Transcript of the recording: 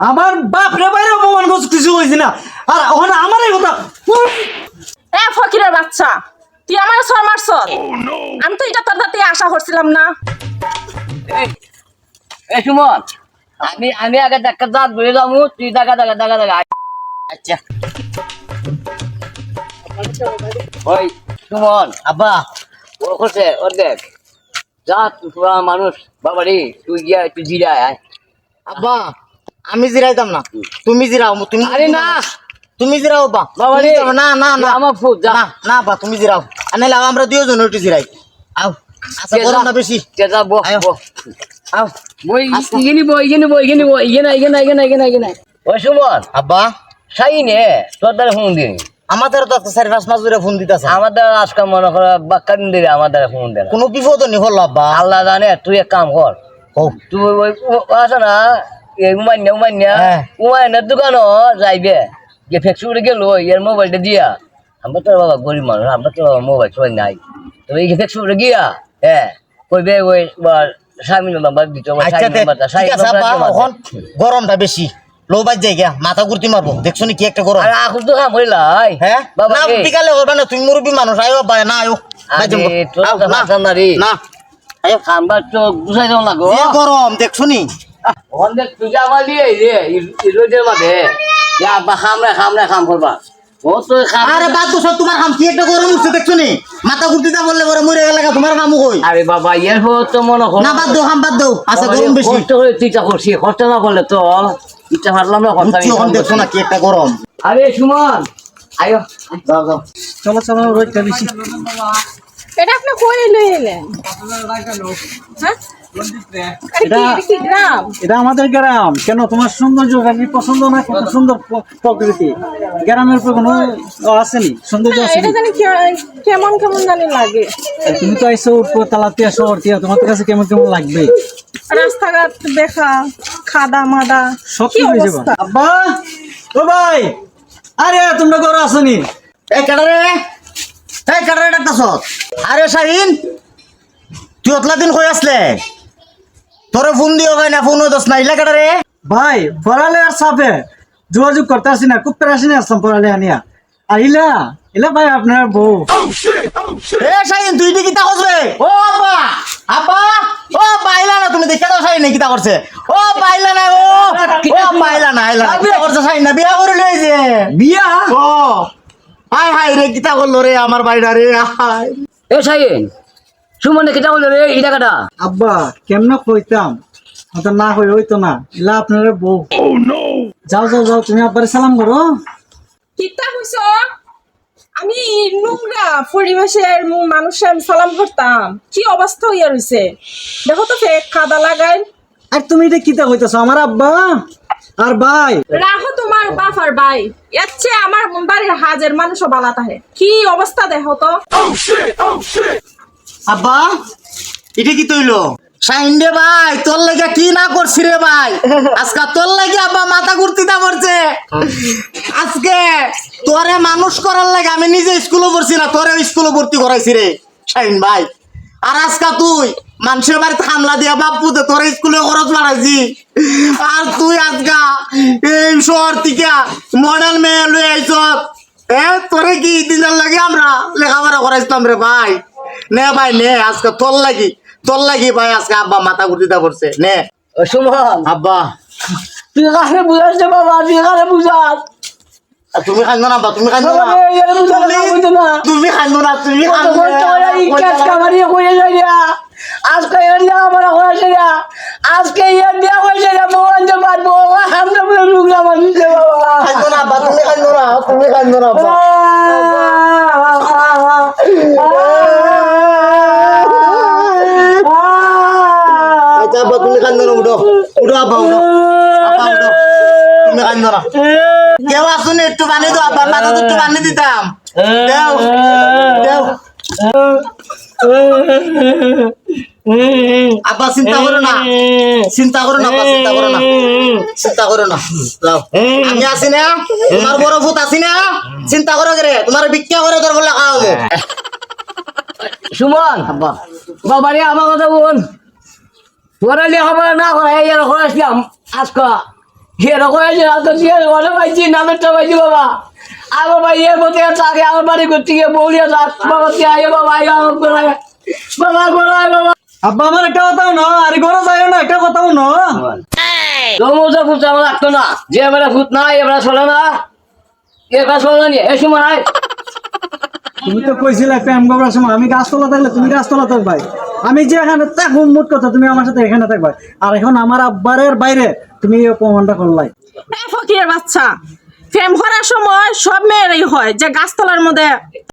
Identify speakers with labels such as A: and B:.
A: আমার বাপ রে বাইরে অপমান করছে কিছু হয়েছে না। আর ওখানে আমার এই কথা
B: এ ফকিরের বাচ্চা তুই আমার সর মারছ আমি তো এটা তোর হাতে আশা করছিলাম না।
C: এ সুমন আমি আমি আগে দেখা দাঁত বলে যাব তুই দেখা দেখা দেখা দেখা। আচ্ছা। ওই সুমন
A: আব্বা
C: ও করছে ওর দেখ। যা মানুষ বাবারি তুই গিয়া তুই জিরা আয়।
A: আব্বা আমি জিরাইতাম না। তুমি জিরাও তুমি
C: আরে না।
A: তুমি জিরাও বা।
C: বাবা রে।
A: না না না।
C: আমার ফুট যা।
A: না না বা তুমি জিরাও। আর নাহলে আমরা দুজন একটু জিরাই। আও আচ্ছা
C: যা?
A: না বেশি।
C: কে যা বো
A: আয়ো।
C: বো
A: আও।
C: বই ইগিনি বই ইগিনি বই ইগিনি বই ইগিনা ইগিনা ইগিনা ইগিনা ইগিনা। ওই সুমন
A: আব্বা।
C: সাইনে তোর দ্বারা ফোন দিন
A: আমাদের তো আজকে চারি পাঁচ মাস ধরে ফোন দিতেছে।
C: আমাদের আজকে মনে করো বাক্কা দিন দিলে আমাদের ফোন দেয়
A: কোনো বিপদ নি হল আব্বা।
C: আল্লাহ জানে তুই এক কাম কর।
A: ও
C: তুই ওই আছে না। উমান্যা
A: হ্যাঁ।
C: উমান্যার দোকানও যাইবে যে ফ্যাক্টরি গেল এর মোবাইলটা দিয়া আমরা তো বাবা গরিব মানুষ আমরা তো মোবাইল সবাই নাই তো এই ফ্যাক্টরি গিয়া হ্যাঁ কইবে ওই হবে
A: আচ্ছা গরমটা বেশি লো বাজ গিয়া মাথা ঘুরতে মারবো দেখছ কি একটা গরম
C: এখন তো কাম করিলাই
A: হ্যাঁ
C: বাবা
A: না। বিকালে করবা না তুমি মুরব্বী মানুষ আয়ো আব্বা না আয়ো না। না
C: আরে খাম্বার চোখ বুঝাই দাও লাগো
A: গরম দেখছ নি
C: অনেক পূজা মালি এই রে এই মাঝে যা বা খামরা খামরা খাম করবা। ও তো খাম
A: আরে বাদ দো তোমার কাম কি একটা গরম উঠছে দেখছ নি? মাথা ঘুরতে যা বললে পরে মরে গেলে তোমার কামও কই?
C: আরে বাবা এর পর তো মনে করো
A: না বাদ দো কাম বাদ দো আচ্ছা গরম বেশি।
C: কষ্ট করে চিন্তা করছি কষ্ট না করলে তো ইচ্ছা হারলাম না কথা
A: এখন দেখছ না কি একটা গরম।
C: আরে সুমন আয়ো।
A: যাও যাও চলো চলো রোদটা বেশি।
B: এটা আপনি কই লই এলেন হ্যাঁ? এটা এটা কি গ্রাম?
D: এটা আমাদের গ্রাম। কেন? তোমার সৌন্দর্য কি পছন্দ না কত সুন্দর প্রকৃতি। গ্রামের উপর কোনো আসেনি সৌন্দর্য আসেনি।
B: কেমন কেমন জানি লাগে।
D: তুমি তো আইসো উপর তালাতিয়া শহর তিয়া তোমার কাছে কেমন কেমন লাগবে?
B: রাস্তাঘাট দেখা খাদা মাদা
D: সব
B: কি
D: হয়ে যাবে। আব্বা ও ভাই আরে তোমরা ঘরে আসনি?
A: এই কাটারে এই কাটারে ডাকতাছ? আরে শাহিন তুই অতলা দিন কই আসলে? তোরে ফোন দিও ভাই না ফোন দস না ইলা কাটারে
D: ভাই পড়ালে আর সাপে যোগাযোগ করতে আসি না খুব পেরাসি না আসলাম পড়ালে আনিয়া। আর ইলা ইলা ভাই আপনার বউ।
A: এ শাহিন তুই দি কিতা করছে ও আব্বা আব্বা ও পাইলা না তুমি দেখে দাও শাহিন কিতা করছে। ও পাইলা না ও ও পাইলা না আইলা কিতা করছে শাহিন না? বিয়া করে লইছে
D: বিয়া?
A: ও হাই হাই রে কিতা করল রে আমার বাইরা রে হাই
C: এ সাইন সুমনে কেটা বলে রে? ইটা কাটা
D: আব্বা কেমন কইতাম? হয়তো না হই হইতো না। ইলা আপনার বউ। যাও যাও যাও তুমি আব্বারে সালাম করো।
B: কিতা হইছ আমি নোংরা পরিবেশের মু- মানুষের আমি সালাম করতাম। কি অবস্থা হইয়া রইছে? দেখো তো ফেক খাদা লাগাই
D: আর তুমি এটা কিতা কইতাছো? আমার আব্বা আর ভাই?
B: রাখো তোমার বাপ আর ভাই। এর আমার বাড়ির হাজের মানুষও বালা তাহে। কি অবস্থা দেখো তো?
A: আব্বা, এটা কি তৈলো? শাইন রে ভাই, তোর লাগে কি না করছি রে ভাই? আজকে তোর লাগে আব্বা মাথা ঘুরতে দা পড়ছে। আজকে তোরে মানুষ করার লাগে আমি নিজে স্কুলে পড়ছি না, তোরে স্কুলে ভর্তি করাইছি রে শাইন ভাই। আর আজকে তুই মানুষের বাড়িতে হামলা দিয়া বাপু তো তোর স্কুলে খরচ বাড়াইছি। আর তুই আজকা এই শহর থেকে মডেল মেয়ে লই আইছ এ, তোরে কি দিনের লাগে আমরা লেখাপড়া করাইছিলাম রে ভাই? নে ভাই নে আজকে তোর লাগি তোর লাগি ভাই আজকে আব্বা মাথা ঘুরতে পড়ছে নে
C: সুমন
A: আব্বা
C: তুই কাকে বুঝাচ্ছে বাবা তুই কাকে বুঝাস
A: তুমি খাইছো না আব্বা তুমি খাইছো না
C: না,
A: তুমি খাইছো না তুমি
C: করে করে। আজকে এর দেওয়া আমার হয়েছে রে। আজকে এর দেওয়া হয়েছে রে, বউ আনতে পারব। আমরা বলে লুকলাম বাবা।
A: খাইছো না আব্বা তুমি খাইছো না তুমি খাইছো না আব্বা আচ্ছা আব্বা তুমি কান্দো না উঠো উঠো আব্বা উঠো আব্বা উঠো তুমি কান্দো না। কেউ আসুন একটু পানি দাও আব্বার মাথা একটু পানি দিতাম দেও। দেও। আব্বা চিন্তা করো না। চিন্তা করো না চিন্তা করো না। চিন্তা করো না। আমি আছি না তোমার বড় ভূত আছি না। চিন্তা করো রে তোমার ভিক্ষা করে তোর বলে খাওয়াবো।
C: সুমন
A: আব্বা।
C: বাবা রে আমার কথা বল। তোরা লেখাপড়া না করা এই আর করাছিলাম আজকে আছে না তো দিয়ে মনে পাইছি নামেরটা পাইছি বাবা। আমার ভাই এর মধ্যে থাকে আমার বাড়ি করতে গিয়ে বৌলিয়া থাক বাবা বাবা আয় আমার গোলায় বাবা গোলায় বাবা
D: আব্বা আমার একটা কথাও না আর ঘরে যাই না একটা কথাও না।
C: তোমরা ফুট আমার লাগতো না। যে আমরা ফুট না এবার চলে না। এবার চলে না এ সময় নাই।
D: তুমি তো কইছিলে প্রেম করার সময়, আমি গাছতলা থাকলে তুমি গাছতলা থাকবাই। আমি যে এখানে থাকব, মোট কথা তুমি আমার সাথে এখানে থাকবাই। আর এখন আমার আব্বারের বাইরে তুমি এই অপমানটা করলাই।
B: ফকিরের বাচ্চা, প্রেম করার সময় সব মেয়েরাই হয় যে গাছতলার মধ্যে